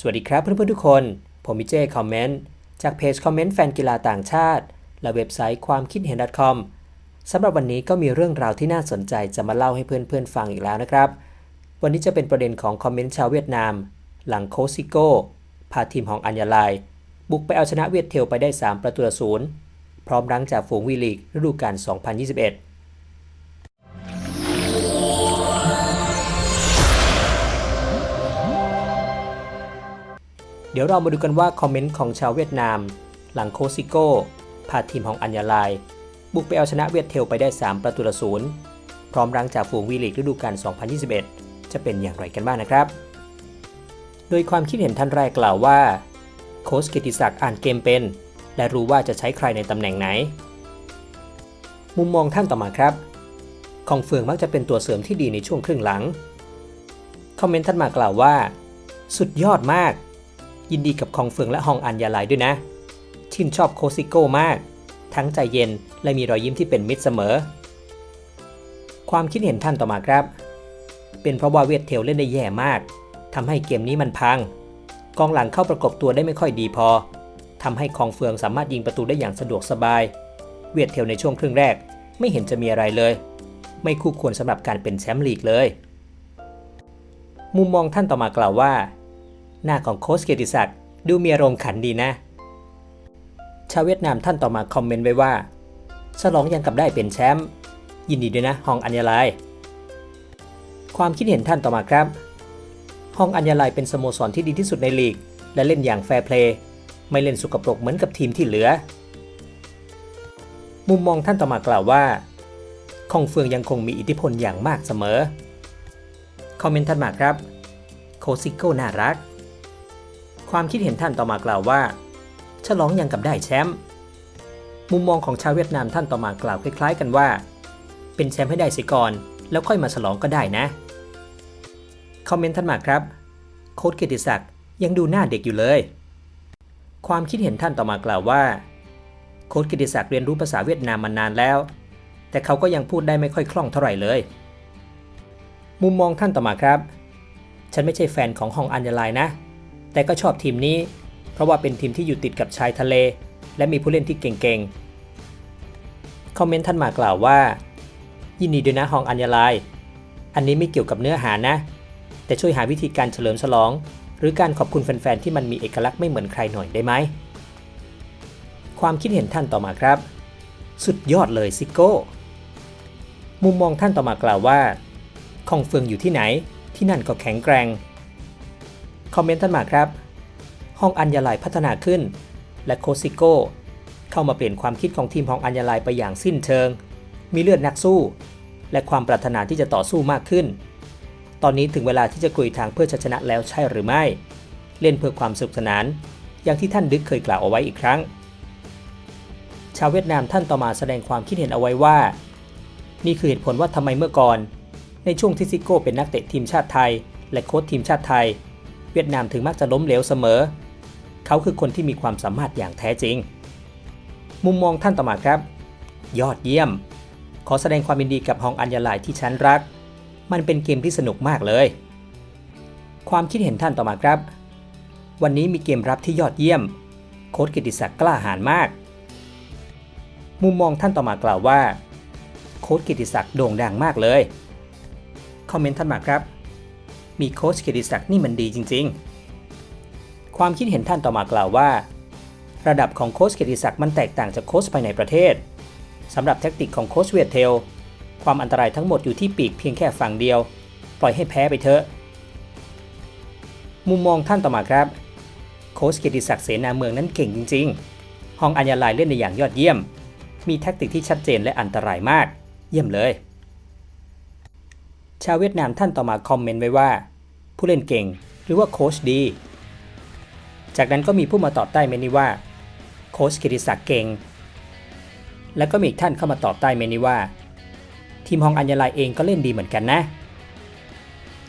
สวัสดีครับเพื่อนๆทุกคน ผมมิเจคอมเมนต์จากเพจคอมเมนต์แฟนกีฬาต่างชาติ และเว็บไซต์ความคิดเห็น .com สำหรับวันนี้ก็มีเรื่องราวที่น่าสนใจจะมาเล่าให้เพื่อนๆฟังอีกแล้วนะครับ วันนี้จะเป็นประเด็นของคอมเมนต์ชาวเวียดนาม หลังโคซิโก้พาทีมของอัญญาลาย บุกไปเอาชนะเวียดเทลไปได้ 3 ประตูต่อศูนย์พร้อมรั้งจากฝูงวีลีกฤดูกาล2021 เดี๋ยวเรามาดูกันว่าคอมเมนต์ของชาวเวียดนาม หลังโคซิโก้พาทีมของอัญญาลาย บุกไปเอาชนะเวียดเทลไปได้ 3 ประตูต่อศูนย์พร้อมรังจากฝูงวีลีกฤดูกาล 2021 จะเป็นอย่างไรกันบ้างนะครับ โดยความคิดเห็นท่านแรกกล่าวว่า โค้ชกิติศักดิ์อ่านเกมเป็น และรู้ว่าจะใช้ใครในตำแหน่งไหน มุมมองท่านต่อมาครับคองเฟืองมักจะเป็นตัวเสริมที่ดีในช่วงครึ่งหลัง คอมเมนต์ท่านมากล่าวว่า สุดยอดมาก ยินดีกับคองเฟืองและฮองอันยาลายด้วยนะ ชื่นชอบโคซิโก้มาก ทั้งใจเย็นและมีรอยยิ้มที่เป็นมิตรเสมอ ความคิดเห็นท่านต่อมาครับ เป็นเพราะว่าเวียดเทลเล่นได้แย่มากทำให้เกมนี้มันพัง กองหลังเข้าประกบตัวได้ไม่ค่อยดีพอทำให้คองเฟืองสามารถยิงประตูได้อย่างสะดวกสบาย เวียดเทลในช่วงครึ่งแรก ไม่เห็นจะมีอะไรเลย ไม่คู่ควรสำหรับการเป็นแชมป์ลีกเลย มุมมองท่านต่อมากล่าวว่า หน้าของโค้ชเกียรติศักดิ์ดูมีอารมณ์ขันดีนะ ชาวเวียดนามท่านต่อมาคอมเมนต์ไว้ว่า ฉลองยังกับได้เป็นแชมป์ยินดีด้วยนะฮองอัญญาลาย ความคิดเห็นท่านต่อมาครับฮองอัญญาลายเป็นสโมสรที่ดีที่สุดในลีก และเล่นอย่างแฟร์เพลย์ไม่เล่นสุกปรกเหมือนกับทีมที่เหลือ มุมมองท่านต่อมากล่าวว่าคองเฟืองยังคงมีอิทธิพลอย่างมากเสมอ คอมเมนต์ท่านมาครับ โคซิโก้น่ารัก ความคิดเห็นท่านต่อมากล่าวว่า ฉลองยังกับได้แชมป์มุมมองของชาวเวียดนามท่านต่อมากล่าวคล้ายๆกันว่า เป็นแชมป์ให้ได้สิก่อน แล้วค่อยมาฉลองก็ได้นะ คอมเมนต์ท่านมาครับ โค้ชเกียรติศักดิ์ยังดูหน้าเด็กอยู่เลย ความคิดเห็นท่านต่อมากล่าวว่า โค้ชเกียรติศักดิ์เรียนรู้ภาษาเวียดนามมานานแล้ว แต่เขาก็ยังพูดได้ไม่ค่อยคล่องเท่าไหร่เลย มุมมองท่านต่อมาครับ ฉันไม่ใช่แฟนของฮองอัญญาลายนะ แต่ก็ชอบทีมนี้ เพราะว่าเป็นทีมที่อยู่ติดกับชายทะเล และมีผู้เล่นที่เก่งๆ คอมเมนต์ท่านมากล่าวว่า ยินดีด้วยนะฮองอัญญาลาย อันนี้ไม่เกี่ยวกับเนื้อหานะ แต่ช่วยหาวิธีการเฉลิมฉลอง หรือการขอบคุณแฟนๆ ที่มันมีเอกลักษณ์ไม่เหมือนใครหน่อยได้ไหม ความคิดเห็นท่านต่อมาครับ สุดยอดเลยซิโก้ มุมมองท่านต่อมากล่าวว่าคองเฟืองอยู่ที่ไหน ที่นั่นก็แข็งแกร่ง คอมเมนต์ท่านมาครับ ห้องอัญญาลายพัฒนาขึ้น และโคซิโก้เข้ามาเปลี่ยนความคิดของทีมของอัญญาลายไปอย่างสิ้นเชิง มีเลือดนักสู้ และความปรารถนาที่จะต่อสู้มากขึ้น ตอนนี้ถึงเวลาที่จะกลุยทางเพื่อชชนะแล้วใช่หรือไม่ เล่นเพื่อความสนุกสนาน อย่างที่ท่านดึกเคยกล่าวเอาไว้อีกครั้ง ชาวเวียดนามท่านต่อมาแสดงความคิดเห็นเอาไว้ว่า นี่คือเหตุผลว่าทำไมเมื่อก่อน ในช่วงที่ซิโก้เป็นนักเตะทีมชาติไทย และโค้ชทีมชาติไทย เวียดนามถึงมักจะล้มเหลวเสมอ เขาคือคนที่มีความสามารถอย่างแท้จริง มุมมองท่านต่อมาครับ ยอดเยี่ยม ขอแสดงความยินดีกับฮองอัญญาลายที่ฉันรัก มันเป็นเกมที่สนุกมากเลย ความคิดเห็นท่านต่อมาครับ วันนี้มีเกมรับที่ยอดเยี่ยม โค้ชกิติศักดิ์กล้าหาญมาก มุมมองท่านต่อมากล่าวว่า โค้ชกิติศักดิ์โด่งดังมากเลย คอมเมนต์ท่านมาครับ มีโค้ชเกิติศักดิ์นี่มันดีจริง ๆ ความคิดเห็นท่านต่อมากล่าวว่า ระดับของโค้ชเกิติศักดิ์มันแตกต่างจากโค้ชภายในประเทศสำหรับแท็กติกของโค้ชเวียดเทล ความอันตรายทั้งหมดอยู่ที่ปีกเพียงแค่ฝั่งเดียว ปล่อยให้แพ้ไปเถอะ มุมมองท่านต่อมาครับ โค้ชเกิติศักดิ์เสนาเมืองนั้นเก่งจริงๆฮองอัญญาลายเล่นในอย่างยอดเยี่ยม มีแท็กติกที่ชัดเจนและอันตรายมาก เยี่ยมเลย ชาวเวียดนามท่านต่อมาคอมเมนต์ไว้ว่า ผู้เล่นเก่งหรือว่าโค้ชดี จากนั้นก็มีผู้มาตอบใต้เมนนี้ว่า โค้ชกิติศักดิ์เก่ง แล้วก็มีอีกท่านเข้ามาตอบใต้เมนนี้ว่า ทีมฮองอัญญาลายเองก็เล่นดีเหมือนกันนะ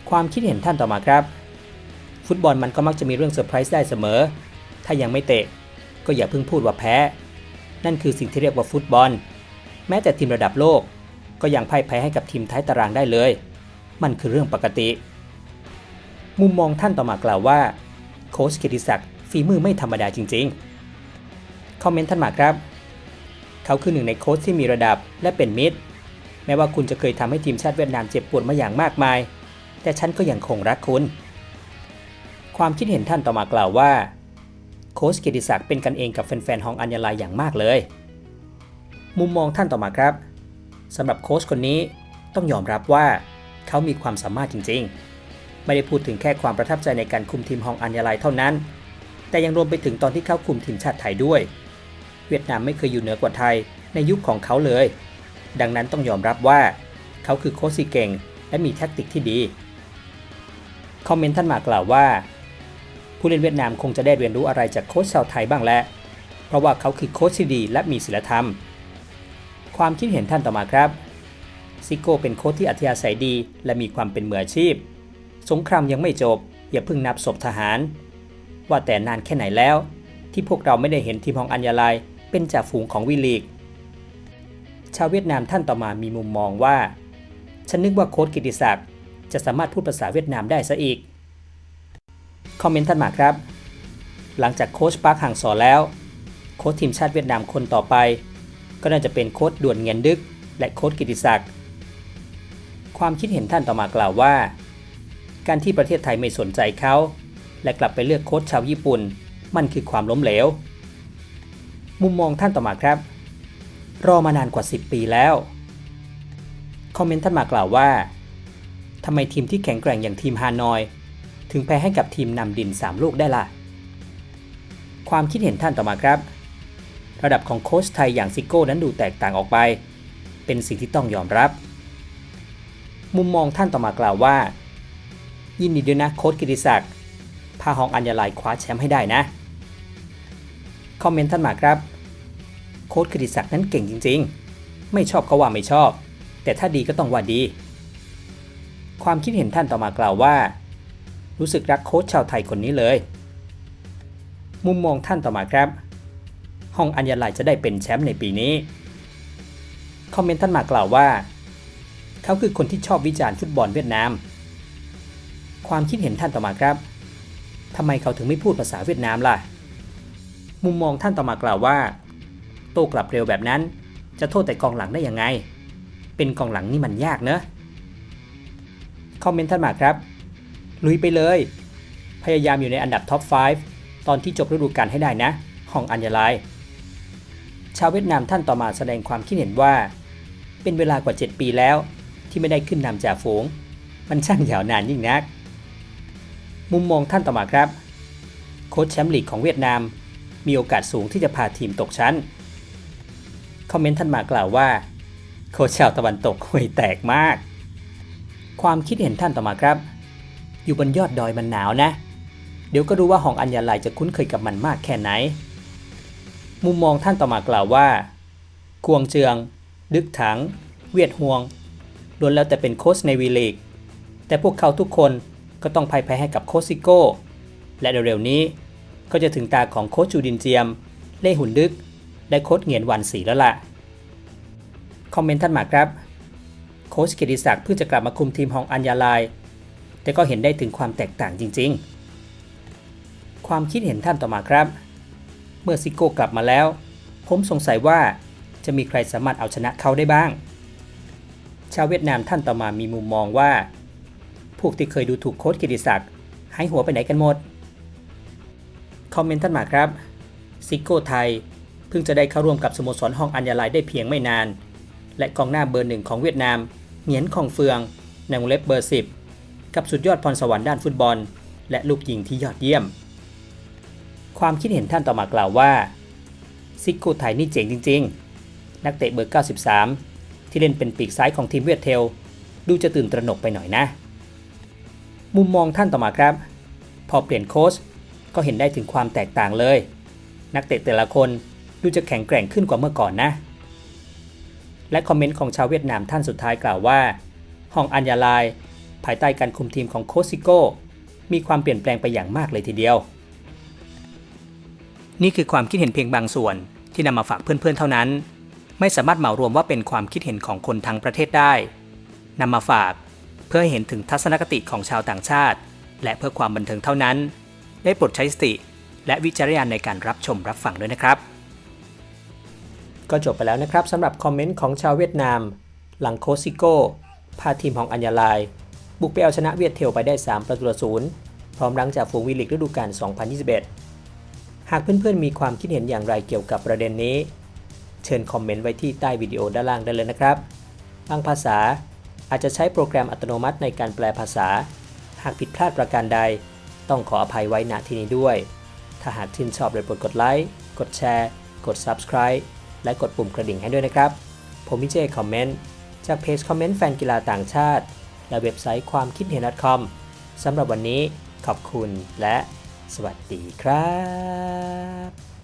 ความคิดเห็นท่านต่อมาครับ ฟุตบอลมันก็มักจะมีเรื่องเซอร์ไพรส์ได้เสมอ ถ้ายังไม่เตะ ก็อย่าเพิ่งพูดว่าแพ้ นั่นคือสิ่งที่เรียกว่าฟุตบอล แม้แต่ทีมระดับโลกก็ยังพ่ายแพ้ให้กับทีมท้ายตารางได้เลย มันคือเรื่องปกติ มุมมองท่านต่อมากล่าวว่า โค้ชกียรติศักดิ์ฝีมือไม่ธรรมดาจริงๆ คอมเมนต์ท่านมาครับ เขาคือหนึ่งในโค้ชที่มีระดับและเป็นมิตร แม้ว่าคุณจะเคยทำให้ทีมชาติเวียดนามเจ็บปวดมาอย่างมากมาย แต่ฉันก็ยังคงรักคุณ ความคิดเห็นท่านต่อมากล่าวว่า โค้ชกียรติศักดิ์เป็นกันเองกับแฟนๆฮองอัญญาลายอย่างมากเลย มุมมองท่านต่อมาครับสำหรับโค้ชคนนี้ต้องยอมรับว่า เขามีความสามารถจริงๆ ไม่ได้พูดถึงแค่ความประทับใจในการคุมทีมฮองอัญญาลายเท่านั้น แต่ยังรวมไปถึงตอนที่เขาคุมทีมชาติไทยด้วย เวียดนามไม่เคยอยู่เหนือกว่าไทยในยุคของเขาเลย ดังนั้นต้องยอมรับว่า เขาคือโค้ชที่เก่ง และมีแทคติกที่ดี คอมเมนต์ท่านมากล่าวว่า ผู้เล่นเวียดนามคงจะได้เรียนรู้อะไรจากโค้ชชาวไทยบ้างแล้วเพราะว่าเขาคือโค้ชที่ดีและมีศีลธรรม ความคิดเห็นท่านต่อมาครับ ซิโก้เป็นโค้ชที่อัธยาศัยดี และมีความเป็นมืออาชีพ สงครามยังไม่จบ อย่าเพิ่งนับศพทหาร ว่าแต่นานแค่ไหนแล้ว ที่พวกเราไม่ได้เห็นทีมของอัญญาลายเป็นจ่าฝูงของวีลีก ชาวเวียดนามท่านต่อมามีมุมมองว่า ฉันนึกว่าโค้ชกิติศักดิ์จะสามารถพูดภาษาเวียดนามได้ซะอีก คอมเมนต์ท่านมาครับ หลังจากโค้ชปาร์คห่างสอนแล้ว โค้ชทีมชาติเวียดนามคนต่อไป ก็น่าจะเป็นโค้ชด่วนเงียนดึก และโค้ชกิติศักดิ์ ความคิดเห็นท่านต่อมากล่าวว่า การที่ประเทศไทยไม่สนใจเขา และกลับไปเลือกโค้ชชาวญี่ปุ่น มันคือความล้มเหลว มุมมองท่านต่อมาครับ รอมานานกว่า 10 ปีแล้ว คอมเมนต์ท่านมากล่าวว่าทำไมทีมที่แข็งแกร่งอย่างทีมฮานอย ถึงแพ้ให้กับทีมนำดิน 3 ลูกได้ล่ะ ความคิดเห็นท่านต่อมาครับ ระดับของโค้ชไทยอย่างซิโก้นั้นดูแตกต่างออกไป เป็นสิ่งที่ต้องยอมรับ มุมมองท่านต่อมากล่าวว่า ยินดีด้วยนะโค้ชกิติศักดิ์พาฮองอัญญาลายคว้าแชมป์ให้ได้นะ คอมเมนต์ท่านมาครับ โค้ชกิติศักดิ์นั้นเก่งจริง ๆ ไม่ชอบก็ว่าไม่ชอบ แต่ถ้าดีก็ต้องว่าดี ความคิดเห็นท่านต่อมากล่าวว่า รู้สึกรักโค้ชชาวไทยคนนี้เลย มุมมองท่านต่อมาครับห้องอัญญาลายจะได้เป็นแชมป์ในปีนี้ คอมเมนต์ท่านมากล่าวว่า เขาคือคนที่ชอบวิจารณ์ฟุตบอลเวียดนาม ความคิดเห็นท่านต่อมาครับทำไมเขาถึงไม่พูดภาษาเวียดนามล่ะ มุมมองท่านต่อมากล่าวว่า โต้กลับเร็วแบบนั้น จะโทษแต่กองหลังได้ยังไง เป็นกองหลังนี่มันยากเนอะคอมเมนต์ท่านมาครับ ลุยไปเลย พยายามอยู่ในอันดับท็อป 5 ตอนที่จบฤดูกาลให้ได้นะ ห้องอัญญาลาย ชาวเวียดนามท่านต่อมาแสดงความคิดเห็นว่า เป็นเวลากว่า 7 ปีแล้ว ที่ไม่ได้ขึ้นนำจ่าฝูง มันช่างยาวนานยิ่งนัก มุมมองท่านต่อมาครับ โค้ชแชมป์ลีกของเวียดนาม มีโอกาสสูงที่จะพาทีมตกชั้น คอมเมนต์ท่านมากล่าวว่า โค้ชชาวตะวันตกห่วยแตกมาก ความคิดเห็นท่านต่อมาครับ อยู่บนยอดดอยมันหนาวนะ เดี๋ยวก็รู้ว่าหองอัญญาลายจะคุ้นเคยกับมันมากแค่ไหน มุมมองท่านต่อมากล่าวว่า กวงเจือง ดึกถัง เวียดฮวง ล้วนแล้วแต่เป็นโค้ชในวีลีก แต่พวกเขาทุกคนก็ต้องพ่ายแพ้ให้กับโค้ชซิโก้ และเร็วๆนี้ก็จะถึงตาของโค้ชจูดินเจียม เล่หุ่นดึก และโค้ชเหงียนวันสีแล้วล่ะ คอมเมนต์ท่านมาครับ โค้ชเกียรติศักดิ์เพิ่งจะกลับมาคุมทีมของอัญญาลาย แต่ก็เห็นได้ถึงความแตกต่างจริง ๆ ความคิดเห็นท่านต่อมาครับ เมื่อซิโก้กลับมาแล้ว ผมสงสัยว่าจะมีใครสามารถเอาชนะเขาได้บ้าง ชาวเวียดนามท่านต่อมามีมุมมองว่า พวกที่เคยดูถูกโค้ชกิติศักดิ์หายหัวไปไหนกันหมด คอมเมนต์ท่านมาครับซิโก้ไทยเพิ่งจะได้เข้าร่วมกับสโมสรห้องอัญญาลายได้เพียงไม่นาน และกองหน้าเบอร์หนึ่งของเวียดนามเหงียนคองเฟืองในวงเล็บเบอร์ 10 กับสุดยอดพรสวรรค์ด้านฟุตบอล และลูกยิงที่ยอดเยี่ยม ความคิดเห็นท่านต่อมากล่าวว่าซิโก้ไทยนี่เจ๋งจริง ๆ นักเตะเบอร์ 93 ที่เล่นเป็นปีกซ้ายของทีมเวียดเทล ดูจะตื่นตระหนกไปหน่อยนะ มุมมองท่านต่อมาครับ พอเปลี่ยนโค้ชก็เห็นได้ถึงความแตกต่างเลย นักเตะแต่ละคนดูจะแข็งแกร่งขึ้นกว่าเมื่อก่อนนะ และคอมเมนต์ของชาวเวียดนามท่านสุดท้ายกล่าวว่าห้องอัญญาลาย ภายใต้การคุมทีมของโคชซิโก้ มีความเปลี่ยนแปลงไปอย่างมากเลยทีเดียว นี่คือความคิดเห็นเพียงบางส่วนที่นำมาฝากเพื่อนๆเท่านั้น ไม่สามารถเหมารวมว่าเป็นความคิดเห็นของคนทั้งประเทศได้นำมาฝากเพื่อให้เห็นถึงทัศนคติของชาวต่างชาติ และเพื่อความบันเทิงเท่านั้น ได้โปรดใช้สติ และวิจารณญาณในการรับชมรับฟังด้วยนะครับ ก็จบไปแล้วนะครับสำหรับคอมเมนต์ของชาวเวียดนาม หลังโคชซิโก้พาทีมของอัญญาลาย บุกไปเอาชนะเวียดเทลไปได้ 3 ประตูต่อศูนย์พร้อมหลังจากฝูงวีลิกฤดูกาล 2021 หากเพื่อนๆมีความคิดเห็นอย่างไรเกี่ยวกับประเด็นนี้ เชิญคอมเมนต์ไว้ที่ใต้วิดีโอด้านล่างได้เลยนะครับบางภาษาอาจจะใช้โปรแกรมอัตโนมัติในการแปลภาษา หากผิดพลาดประการใด ต้องขออภัยไว้ณที่นี้ด้วย ถ้าหากชื่นชอบโดยโปรดกดไลค์ กดแชร์ กด Subscribe และกดปุ่มกระดิ่งให้ด้วยนะครับ ผมมิเจคอมเมนต์จากเพจคอมเมนต์แฟนกีฬาต่างชาติ และเว็บไซต์ความคิดเห็น .com สำหรับวันนี้ขอบคุณและสวัสดีครับ